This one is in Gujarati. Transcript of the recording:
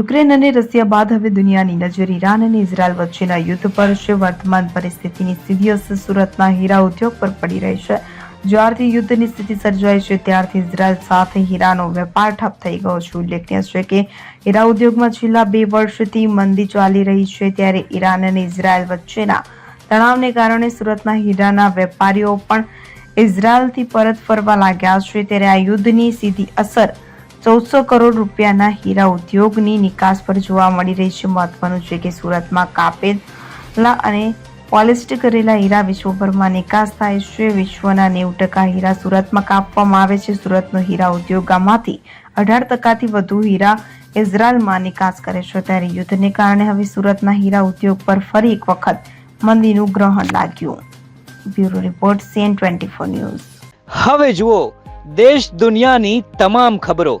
યુક્રેન અને રશિયા બાદ હવે દુનિયાની નજર ઈરાન અને ઇઝરાયલ વચ્ચેના યુદ્ધ પર છે વર્તમાન પરિસ્થિતિની સીધી અસર. સુરતના હીરા ઉદ્યોગ પર પડી રહી છે. જ્યારથી યુદ્ધની સ્થિતિ સર્જાઈ છે, ત્યારથી ઇઝરાયલ સાથે હીરાનો વેપાર ઠપ થઈ ગયો છે. ઉલ્લેખનીય છે કે હીરા ઉદ્યોગમાં છેલ્લા બે વર્ષથી મંદી ચાલી રહી છે, ત્યારે ઈરાન અને ઇઝરાયલ વચ્ચેના તણાવને કારણે સુરતના હીરાના વેપારીઓ પણ ઇઝરાયલથી પરત ફરવા લાગ્યા છે. ત્યારે આ યુદ્ધની સીધી અસર ચૌદસો કરોડ રૂપિયાના હીરા ઉદ્યોગની નિકાસ પર જોવા મળી રહી છે. મહત્વનું છે કે સુરતમાં કાપેલા અને પોલિસ્ટ કરેલા હીરા વિશ્વભરમાં નિકાસ થાય છે. વિશ્વના નેવું ટકા હીરા સુરતમાં કાપવામાં આવે છે. સુરતનો હીરા ઉદ્યોગમાંથી અઢાર ટકાથી વધુ હીરા ઇઝરાયલમાં નિકાસ કરે છે. ત્યારે યુદ્ધને કારણે હવે સુરતના હીરા ઉદ્યોગ પર ફરી એક વખત મંદીનું ગ્રહણ લાગ્યું. Bureau report, CN twenty four news. હવે જુઓ, દેશ દુનિયાની તમામ ખબરો.